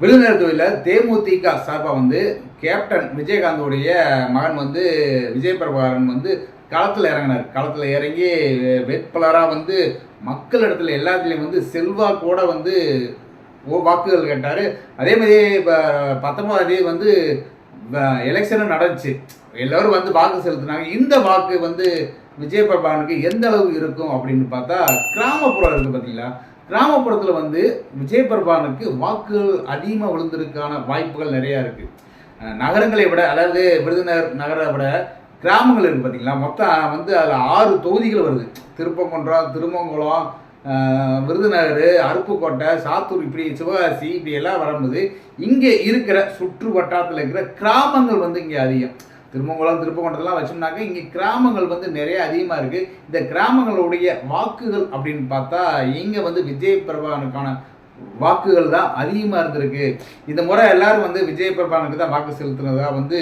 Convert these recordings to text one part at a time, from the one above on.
விருதுநகர் தொகுதியில் தேமுதிக சார்பாக வந்து கேப்டன் விஜயகாந்தோடைய மகன் வந்து விஜய் பிரபாகரன் வந்து களத்தில் இறங்கினார். களத்தில் இறங்கி வேட்பாளராக வந்து மக்கள் இடத்துல எல்லாத்துலேயும் வந்து செல்வாக்கோட வந்து ஓ வாக்குகள் கேட்டார். அதே மாதிரி இப்போ பத்தொன்பதாம் தேதி வந்து எலெக்ஷனும் நடந்துச்சு. எல்லோரும் வந்து வாக்கு செலுத்தினாங்க. இந்த வாக்கு வந்து விஜய் பிரபாகரனுக்கு எந்த அளவு இருக்கும் அப்படின்னு பார்த்தா கிராமப்புறம் இருக்குது பார்த்தீங்களா கிராமப்புறத்தில் வந்து விஜய் பிரபானுக்கு வாக்குகள் அதிகமாக விழுந்ததுக்கான வாய்ப்புகள் நிறையா இருக்குது நகரங்களை விட அதாவது விருதுநகர் நகரை விட கிராமங்கள் இருக்குது பார்த்தீங்களா மொத்தம் வந்து அதில் ஆறு தொகுதிகள் வருது. திருப்பங்குன்றம் திருமங்குளம் விருதுநகர் அருப்புக்கோட்டை சாத்தூர் இப்படி சிவகாசி இப்படி எல்லாம் வரும்போது இங்கே இருக்கிற சுற்று வட்டாரத்தில் இருக்கிற கிராமங்கள் வந்து இங்கே அதிகம். திருமங்கலம் திருப்பங்குன்றத்தெல்லாம் வச்சோம்னாக்க இங்கே கிராமங்கள் வந்து நிறைய அதிகமாக இருக்குது இந்த கிராமங்களுடைய வாக்குகள் அப்படின்னு பார்த்தா இங்கே வந்து விஜய் பிரபானுக்கான வாக்குகள் தான் அதிகமாக இருந்திருக்கு. இந்த முறை எல்லாரும் வந்து விஜய் பிரபானுக்கு தான் வாக்கு செலுத்துனதா வந்து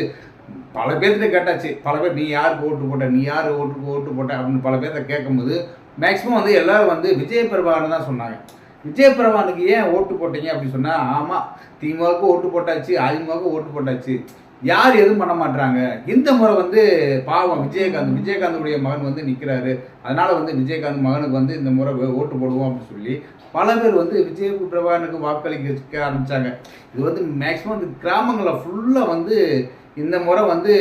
பல பேர்த்திட்ட கேட்டாச்சு. பல பேர் நீ யாருக்கு ஓட்டு போட்ட? நீ யார் ஓட்டு ஓட்டு போட்ட? அப்படின்னு பல பேர்த்த கேட்கும்போது மேக்ஸிமம் வந்து எல்லாரும் வந்து விஜய் பிரபாகரன் தான் சொன்னாங்க. விஜய் பிரபானுக்கு ஏன் ஓட்டு போட்டீங்க? அப்படின்னு சொன்னால் ஆமாம் திமுகவுக்கு ஓட்டு போட்டாச்சு அதிமுகவுக்கு ஓட்டு போட்டாச்சு. யார் எதுவும் பண்ண மாட்டாங்க இந்த முறை வந்து பாவம் விஜயகாந்த் விஜயகாந்துடைய மகன் வந்து நிற்கிறாரு அதனால வந்து விஜயகாந்த் மகனுக்கு வந்து இந்த முறை ஓட்டு போடுவோம் அப்படின்னு சொல்லி பல பேர் வந்து விஜய் பிரபாகனுக்கு வாக்களிக்க ஆரம்பித்தாங்க இது வந்து மேக்ஸிமம் இந்த கிராமங்களில் ஃபுல்லாக வந்து இந்த முறை வந்து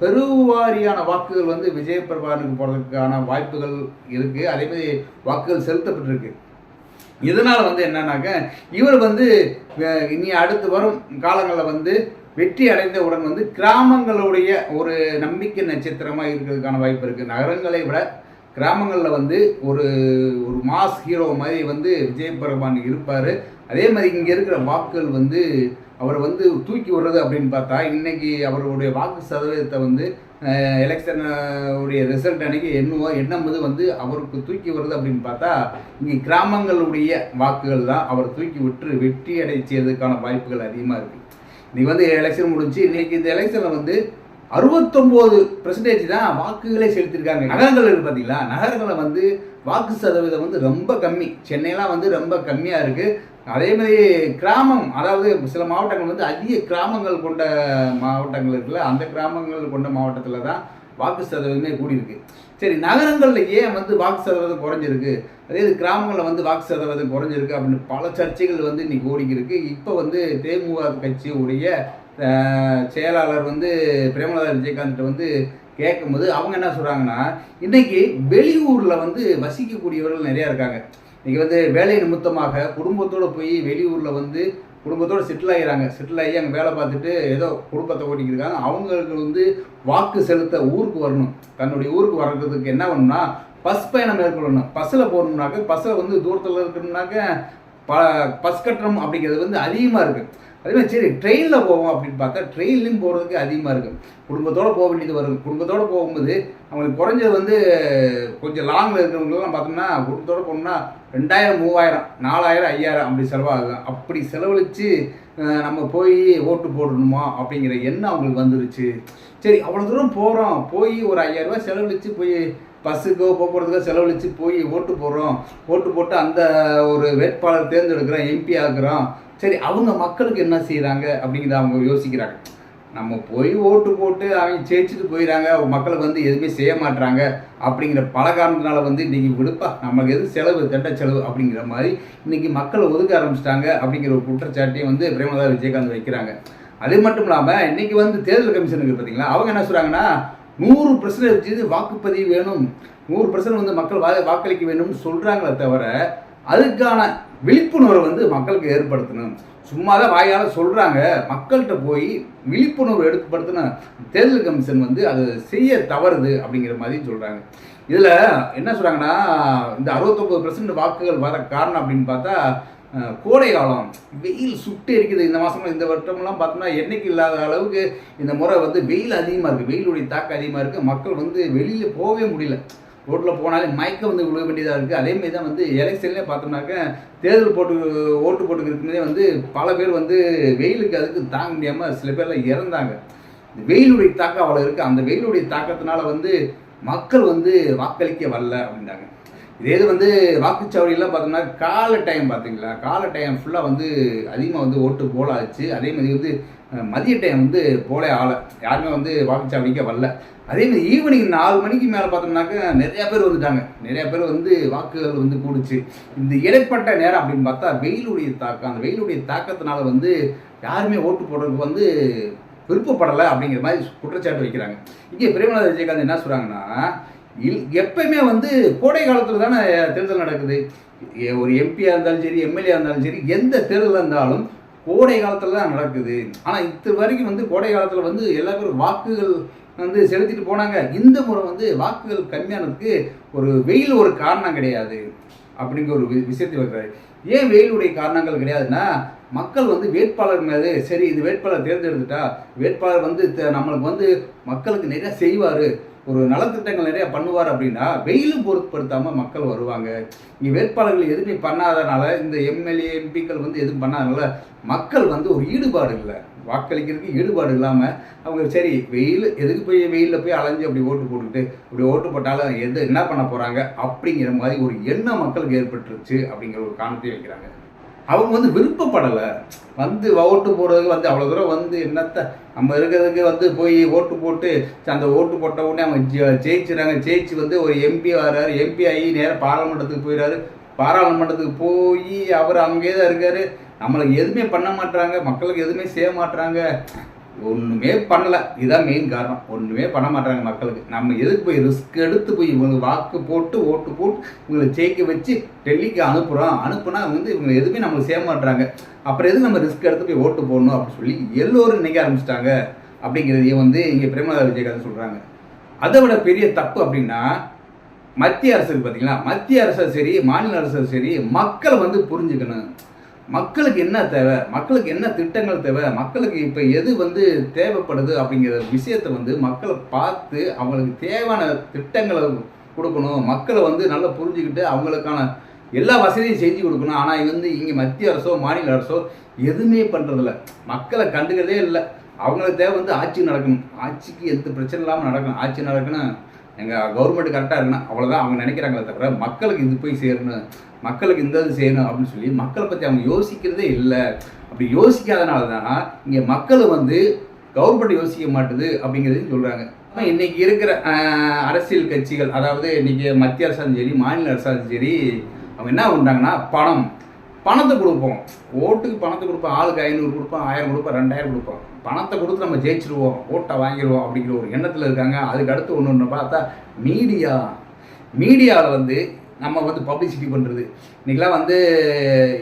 பெருவாரியான வாக்குகள் வந்து விஜய் பிரபாகனுக்கு போகிறதுக்கான வாய்ப்புகள் இருக்குது அதே மாதிரி வாக்குகள் செலுத்தப்பட்டிருக்கு. இதனால் வந்து என்னன்னாக்க இவர் வந்து இனி அடுத்து வரும் காலங்களில் வந்து வெற்றி அடைந்தவுடன் வந்து கிராமங்களுடைய ஒரு நம்பிக்கை நட்சத்திரமாக இருக்கிறதுக்கான வாய்ப்பு இருக்குது நகரங்களை விட கிராமங்களில் வந்து ஒரு ஒரு மாஸ் ஹீரோ மாதிரி வந்து விஜய் இருப்பார். அதே மாதிரி இங்கே இருக்கிற வாக்குகள் வந்து அவரை வந்து தூக்கி விடுறது அப்படின்னு பார்த்தா இன்னைக்கு அவருடைய வாக்கு சதவீதத்தை வந்து எலெக்ஷன் உடைய ரிசல்ட் அன்னைக்கு என்னவோ எண்ணும்போது வந்து அவருக்கு தூக்கி வருது அப்படின்னு பார்த்தா இங்கே கிராமங்களுடைய வாக்குகள் தான் அவர் தூக்கி விட்டு வெற்றி அடை செய்யறதுக்கான வாய்ப்புகள் அதிகமாக இருக்குது இன்னைக்கு வந்து எலெக்ஷன் முடிஞ்சு இன்னைக்கு இந்த எலெக்ஷனில் வந்து அறுபத்தொம்போது பெர்சன்டேஜ் தான் வாக்குகளே செலுத்திருக்காங்க. நகரங்கள் பார்த்தீங்களா நகரங்களில் வந்து வாக்கு சதவீதம் வந்து ரொம்ப கம்மி. சென்னையெல்லாம் வந்து ரொம்ப கம்மியாக இருக்குது அதே மாதிரி கிராமம் அதாவது சில மாவட்டங்கள் வந்து அதிக கிராமங்கள் கொண்ட மாவட்டங்கள் இருக்குல்ல அந்த கிராமங்கள் கொண்ட மாவட்டத்தில் தான் வாக்கு சதவீதமே கூடியிருக்கு. சரி நகரங்களில் ஏன் வந்து வாக்கு சதவீதம் குறைஞ்சிருக்கு? அதே இது கிராமங்களில் வந்து வாக்கு சதவீதம் குறைஞ்சிருக்கு அப்படின்னு பல சர்ச்சைகள் வந்து இன்னைக்கு ஓடிக்கிருக்கு. இப்போ வந்து தேமுக கட்சியுடைய செயலாளர் வந்து பிரேமலதா விஜயகாந்த் வந்து கேட்கும்போது அவங்க என்ன சொல்கிறாங்கன்னா இன்னைக்கு வெளியூரில் வந்து வசிக்கக்கூடியவர்கள் நிறையா இருக்காங்க. இன்னைக்கு வந்து வேலை நிமித்தமாக குடும்பத்தோடு போய் வெளியூரில் வந்து குடும்பத்தோடு செட்டில் ஆகிறாங்க செட்டில் ஆகி அங்கே வேலை பார்த்துட்டு ஏதோ குடும்பத்தை ஓட்டிக்கிட்டு இருக்காங்க அவங்களுக்கு வந்து வாக்கு செலுத்த ஊருக்கு வரணும். தன்னுடைய ஊருக்கு வர்றதுக்கு என்ன பண்ணணும்னா பஸ் பயணம் மேற்கொள்ளணும். பஸ்ஸில் போகணும்னாக்க பஸ்ஸில் வந்து தூரத்தில் இருக்கணும்னாக்க ப பஸ் கட்டணம் அப்படிங்கிறது வந்து அதிகமாக இருக்குது அதே மாதிரி சரி ட்ரெயினில் போவோம் அப்படின்னு பார்த்தா ட்ரெயின்லையும் போகிறதுக்கு அதிகமாக இருக்கும். குடும்பத்தோடு போக வேண்டியது வரும். குடும்பத்தோடு போகும்போது அவங்களுக்கு குறைஞ்சது வந்து கொஞ்சம் லாங்கில் இருக்கிறவங்களெல்லாம் பார்த்தோம்னா குடும்பத்தோடு போனோம்னா ரெண்டாயிரம் மூவாயிரம் நாலாயிரம் ஐயாயிரம் அப்படி செலவாகும் அப்படி செலவழித்து நம்ம போய் ஓட்டு போடணுமா அப்படிங்கிற எண்ணம் அவங்களுக்கு வந்துருச்சு. சரி அவ்வளோ தூரம் போகிறோம் போய் ஒரு ஐயாயிரம் ரூபாய் செலவழித்து போய் பஸ்ஸுக்கோ போக்குவரத்துக்கோ செலவழித்து போய் ஓட்டு போடுறோம். ஓட்டு போட்டு அந்த ஒரு வேட்பாளர் தேர்ந்தெடுக்கிறோம் எம்பி ஆக்குறோம். சரி அவங்க மக்களுக்கு என்ன செய்கிறாங்க அப்படிங்கிறத அவங்க யோசிக்கிறாங்க. நம்ம போய் ஓட்டு போட்டு அவங்க ஜெயிச்சுட்டு போயிடறாங்க மக்களுக்கு வந்து எதுவுமே செய்ய மாட்டுறாங்க அப்படிங்கிற பல காரணத்தினால வந்து இன்றைக்கி விடுப்பா நமக்கு எது செலவு திட்ட செலவு அப்படிங்கிற மாதிரி இன்றைக்கி மக்களை ஒதுக்க ஆரம்பிச்சிட்டாங்க அப்படிங்கிற ஒரு குற்றச்சாட்டையும் வந்து பிரேமலதா விஜயகாந்த் வைக்கிறாங்க. அது மட்டும் இல்லாமல் இன்றைக்கி வந்து தேர்தல் கமிஷன் பார்த்தீங்களா அவங்க என்ன சொல்கிறாங்கன்னா நூறு பர்சன்டேஜ் வாக்குப்பதிவு வேணும் நூறு பர்சன்ட் வந்து மக்கள் வா வாக்களிக்க வேணும்னு சொல்கிறாங்களே தவிர அதுக்கான விழிப்புணர்வு வந்து மக்களுக்கு ஏற்படுத்தணும். சும்மா தான் வாயால் சொல்கிறாங்க மக்கள்கிட்ட போய் விழிப்புணர்வு ஏற்படுத்தின தேர்தல் கமிஷன் வந்து அது செய்ய தவறுது அப்படிங்கிற மாதிரி சொல்கிறாங்க இதில் என்ன சொல்கிறாங்கன்னா இந்த அறுபத்தொம்பது பெர்சன்ட் வாக்குகள் வர காரணம் அப்படின்னு பார்த்தா கோடை காலம். வெயில் சுட்டு இருக்குது இந்த மாதம் இந்த வருடம்லாம் பார்த்தோம்னா என்றைக்கு இல்லாத அளவுக்கு இந்த முறை வந்து வெயில் அதிகமாக இருக்குது வெயிலுடைய தாக்கம் அதிகமாக இருக்குது மக்கள் வந்து வெளியில் போகவே முடியல. ரோட்டில் போனாலே மயக்கம் வந்து விழுக வேண்டியதாக இருக்குது அதேமாரி தான் வந்து எலெக்ஷன்லேயே பார்த்தோம்னாக்க தேர்தல் போட்டு ஓட்டு போட்டுக்கிறதுக்குமே வந்து பல பேர் வந்து வெயிலுக்கு அதுக்கு தாங்க முடியாமல் சில பேர்லாம் இறந்தாங்க. வெயிலுடைய தாக்கம் அவ்வளோ இருக்குது அந்த வெயிலுடைய தாக்கத்தினால வந்து மக்கள் வந்து வாக்களிக்க வரல அப்படின்றாங்க. இதே இது வந்து வாக்குச்சாவடியெல்லாம் பார்த்தோம்னா காலை டைம் பார்த்தீங்களா? காலை டைம் ஃபுல்லாக வந்து அதிகமாக வந்து ஓட்டு போல ஆச்சு அதே மாதிரி வந்து மதிய டைம் வந்து போலே ஆளை யாருமே வந்து வாக்குச்சாவடிக்க வரல. அதே மாதிரி ஈவினிங் நாலு மணிக்கு மேலே பார்த்தோம்னாக்க நிறையா பேர் வந்துட்டாங்க. நிறையா பேர் வந்து வாக்குகள் வந்து கூடுச்சு இந்த இடைப்பட்ட நேரம் அப்படின்னு பார்த்தா வெயிலுடைய தாக்கம். அந்த வெயிலுடைய தாக்கத்தினால வந்து யாருமே ஓட்டு போடுறதுக்கு வந்து விருப்பப்படலை அப்படிங்கிற மாதிரி குற்றச்சாட்டு வைக்கிறாங்க. இங்கே பிரேமநாத விஜயகாந்த் என்ன சொல்கிறாங்கன்னா இல் எப்பயுமே வந்து கோடை காலத்தில் தானே தேர்தல் நடக்குது. ஒரு எம்பியாக இருந்தாலும் சரி எம்எல்ஏ இருந்தாலும் சரி எந்த தேர்தலாக இருந்தாலும் கோடை காலத்தில் தான் நடக்குது. ஆனால் இது வரைக்கும் வந்து கோடை காலத்தில் வந்து எல்லா பேரும் வாக்குகள் வந்து செலுத்திட்டு போனாங்க. இந்த முறை வந்து வாக்குகள் கம்மியானதுக்கு ஒரு வெயில் ஒரு காரணம் கிடையாது அப்படிங்கிற ஒரு வி- விஷயத்தை வைக்கிறாரு. ஏன் வெயிலுடைய காரணங்கள் கிடையாதுன்னா மக்கள் வந்து வேட்பாளர் மேலே சரி இது வேட்பாளர் தேர்ந்தெடுத்துட்டா வேட்பாளர் வந்து நம்மளுக்கு வந்து மக்களுக்கு நிறைய செய்வார். ஒரு நலத்திட்டங்கள் நிறைய பண்ணுவார் அப்படின்னா வெயிலும் பொருட்படுத்தாமல் மக்கள் வருவாங்க. இங்கே வேட்பாளர்கள் எதுவுமே பண்ணாதனால இந்த எம்எல்ஏ எம்பிக்கள் வந்து எதுவும் பண்ணாதனால மக்கள் வந்து ஒரு ஈடுபாடு இல்லை. வாக்களிக்கிறதுக்கு ஈடுபாடு இல்லாமல் அவங்க சரி வெயில் எதுக்கு போய் வெயிலில் போய் அலைஞ்சு அப்படி ஓட்டு போட்டுக்கிட்டு அப்படி ஓட்டு போட்டாலும் எது என்ன பண்ண போகிறாங்க அப்படிங்கிற மாதிரி ஒரு எண்ணம் மக்களுக்கு ஏற்பட்டுருச்சு அப்படிங்கிற ஒரு காரணத்தை வைக்கிறாங்க. அவங்க வந்து விருப்பப்படலை. வந்து ஓட்டு போடுறதுக்கு வந்து அவ்வளோ தூரம் வந்து என்னத்த நம்ம இருக்கிறதுக்கு வந்து போய் ஓட்டு போட்டு அந்த ஓட்டு போட்ட உடனே அவங்க ஜெ- ஜெயிச்சுறாங்க. ஜெயிச்சு வந்து ஒரு எம்பி வர்றாரு எம்பி ஆகி நேராக பாராளுமன்றத்துக்கு போயிடுறாரு பாராளுமன்றத்துக்கு போய் அவர் அங்கேயே தான் இருக்கார். நம்மளுக்கு எதுவுமே பண்ண மாட்டாங்க மக்களுக்கு எதுவுமே செய்ய மாட்டாங்க ஒன்றுமே பண்ணலை. இதுதான் மெயின் காரணம். ஒன்றுமே பண்ண மாட்டாங்க மக்களுக்கு. நம்ம எதுக்கு போய் ரிஸ்க் எடுத்து போய் இவங்களுக்கு வாக்கு போட்டு ஓட்டு போட்டு இவங்களை ஜெயிக்க வச்சு டெல்லிக்கு அனுப்புகிறோம் அனுப்புனா வந்து இவங்க எதுவுமே நம்மளுக்கு செய்ய மாட்டாங்க அப்புறம் எதுக்கு நம்ம ரிஸ்க் எடுத்து போய் ஓட்டு போடணும் அப்படின்னு சொல்லி எல்லோரும் நினைக்க ஆரம்பிச்சிட்டாங்க. அப்படிங்கிறதையும் வந்து இங்கே பிரேமலதா விஜயகாந்த் சொல்கிறாங்க அதை விட பெரிய தப்பு அப்படின்னா மத்திய அரசு பார்த்தீங்களா? மத்திய அரசும் சரி மாநில அரசும் சரி மக்களை வந்து புரிஞ்சுக்கணும். மக்களுக்கு என்ன தேவை? மக்களுக்கு என்ன திட்டங்கள் தேவை? மக்களுக்கு இப்போ எது வந்து தேவைப்படுது அப்படிங்கிற விஷயத்தை வந்து மக்களை பார்த்து அவங்களுக்கு தேவையான திட்டங்களை கொடுக்கணும். மக்களை வந்து நல்லா புரிஞ்சுக்கிட்டு அவங்களுக்கான எல்லா வசதியும் செஞ்சு கொடுக்கணும். ஆனால் இது வந்து இங்கே மத்திய அரசோ மாநில அரசோ எதுவுமே பண்ணுறதில்ல மக்களை கண்டுக்கிறதே இல்லை. அவங்களுக்கு தேவை வந்து ஆட்சி நடக்கணும். ஆட்சிக்கு எந்த பிரச்சனை இல்லாமல் நடக்கணும். ஆட்சி நடக்கணும். எங்கள் கவர்மெண்ட் கரெக்டாக இருக்கணும் அவ்வளோதான் அவங்க நினைக்கிறாங்களே தவிர மக்களுக்கு இது போய் சேரணும் மக்களுக்கு இந்த இது செய்யணும் அப்படின்னு சொல்லி மக்களை பற்றி அவங்க யோசிக்கிறதே இல்லை. அப்படி யோசிக்காதனால தான் இங்கே மக்கள் வந்து கவர்மெண்ட் யோசிக்க மாட்டுது அப்படிங்கிறதையும் சொல்கிறாங்க இன்னைக்கு இருக்கிற அரசியல் கட்சிகள் அதாவது இன்னைக்கு மத்திய அரசாலும் சரி மாநில அரசாலும் சரி அவங்க என்ன பண்ணுறாங்கன்னா பணம் பணத்தை கொடுப்போம். ஓட்டுக்கு பணத்தை கொடுப்போம். ஆளுக்கு ஐநூறு கொடுப்போம். ஆயிரம் கொடுப்போம். ரெண்டாயிரம் கொடுப்போம். பணத்தை கொடுத்து நம்ம ஜெயிச்சிருவோம். ஓட்டை வாங்கிடுவோம் அப்படிங்கிற ஒரு எண்ணத்தில் இருக்காங்க. அதுக்கு அடுத்து ஒன்று ஒன்று பார்த்தா மீடியா. மீடியாவில் வந்து நம்ம வந்து பப்ளிசிட்டி பண்ணுறது இன்றைக்கெலாம் வந்து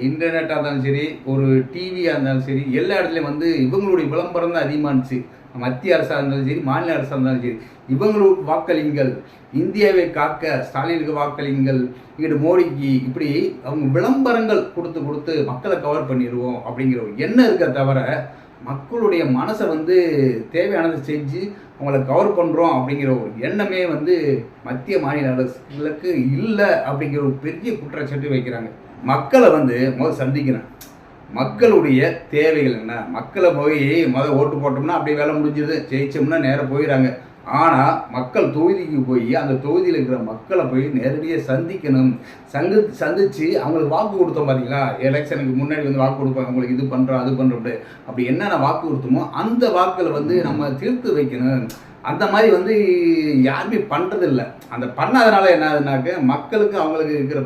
இன்டர்நெட்டாக இருந்தாலும் சரி ஒரு டிவியாக இருந்தாலும் சரி எல்லா இடத்துலையும் வந்து இவங்களுடைய விளம்பரம் தான் அதிகமாக இருந்துச்சு. மத்திய அரசாக இருந்தாலும் சரி மாநில அரசாக இருந்தாலும் சரி இவங்களுக்கு வாக்களிங்கள் இந்தியாவை காக்க ஸ்டாலினுக்கு வாக்களிங்கள் இங்கிட்டு மோடிக்கு இப்படி அவங்க விளம்பரங்கள் கொடுத்து கொடுத்து மக்களை கவர் பண்ணிடுவோம் அப்படிங்கிற ஒரு எண்ணம் இருக்க தவிர மக்களுடைய மனசை வந்து தேவையானதை செஞ்சு அவங்கள கவர் பண்ணுறோம் அப்படிங்கிற ஒரு எண்ணமே வந்து மத்திய மாநில அரசுகளுக்கு இல்லை அப்படிங்கிற ஒரு பெரிய குற்றச்சாட்டு வைக்கிறாங்க. மக்களை வந்து முதல் சந்திக்கிறேன் மக்களுடைய தேவைகள் என்ன? மக்களை போய் முதல் ஓட்டு போட்டோம்னா அப்படியே வேலை முடிஞ்சிருது ஜெயிச்சோம்னா நேராக போயிடறாங்க. ஆனால் மக்கள் தொகுதிக்கு போய் அந்த தொகுதியில் இருக்கிற மக்களை போய் நேரடியாக சந்திக்கணும். சந்தி சந்தித்து அவங்களுக்கு வாக்கு கொடுத்தோம் பார்த்தீங்களா எலெக்ஷனுக்கு முன்னாடி வந்து வாக்கு கொடுப்பாங்க. உங்களுக்கு இது பண்ணுறோம் அது பண்ணுறோம் அப்படி. என்னென்ன வாக்கு கொடுத்தோமோ அந்த வாக்கில் வந்து நம்ம தீர்த்து வைக்கணும். அந்த மாதிரி வந்து யாருமே பண்ணுறதில்ல அந்த பண்ணாதனால என்ன ஆகுதுனாக்க மக்களுக்கு அவங்களுக்கு இருக்கிற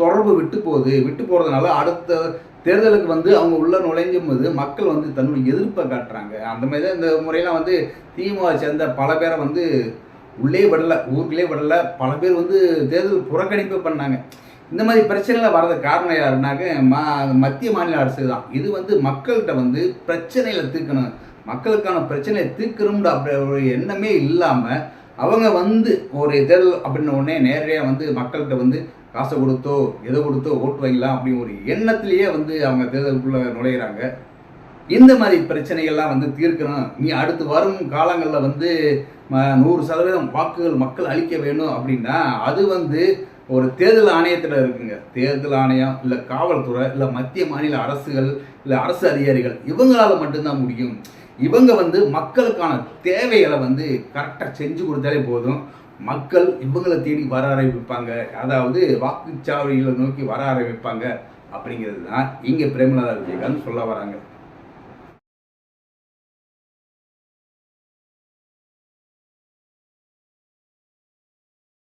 தொடர்பு விட்டு போகுது. விட்டு போகிறதுனால அடுத்த தேர்தலுக்கு வந்து அவங்க உள்ள நுழைஞ்சும் போது மக்கள் வந்து தன்னுடைய எதிர்ப்பை காட்டுறாங்க. அந்த மாதிரி தான் இந்த முறையெல்லாம் வந்து திமுக சேர்ந்த பல பேரை வந்து உள்ளே விடலை ஊருக்குள்ளே விடலை. பல பேர் வந்து தேர்தல் புறக்கணிப்பு பண்ணாங்க. இந்த மாதிரி பிரச்சனைகள் வர்றதுக்கு காரணம் யாருனாக்க மா மத்திய மாநில அரசு தான். இது வந்து மக்கள்கிட்ட வந்து பிரச்சனைகளை தீர்க்கணும். மக்களுக்கான பிரச்சனையை தீர்க்கணும்ன்ற அப்படி ஒரு எண்ணமே இல்லாமல் அவங்க வந்து ஒரு தேர்தல் அப்படின்ன உடனே நேரடியாக வந்து மக்கள்கிட்ட வந்து காசை கொடுத்தோ எதை கொடுத்தோ ஓட்டு வாங்கலாம் அப்படின்னு ஒரு எண்ணத்திலேயே வந்து அவங்க தேர்தலுக்குள்ளே நுழையிறாங்க. இந்த மாதிரி பிரச்சனைகள்லாம் வந்து தீர்க்கணும். நீ அடுத்து வரும் காலங்களில் வந்து ம- நூறு சதவீதம் வாக்குகள் மக்கள் அளிக்க வேணும் அப்படின்னா அது வந்து ஒரு தேர்தல் ஆணையத்தில் இருக்குங்க. தேர்தல் ஆணையம் இல்லை காவல்துறை இல்லை மத்திய மாநில அரசுகள் இல்லை அரசு அதிகாரிகள் இவங்களால் மட்டும்தான் முடியும். இவங்க வந்து மக்களுக்கான தேவைகளை வந்து கரெக்டாக செஞ்சு கொடுத்தாலே போதும். மக்கள் இவங்களை தேடி வர ஆரம்பிப்பாங்க. அதாவது வாக்குச்சாவடிகளை நோக்கி வர ஆரம்பிப்பாங்க. அப்படிங்கிறது தான் இங்கே பிரேமலதா விஜயகாந்த் சொல்ல வராங்க.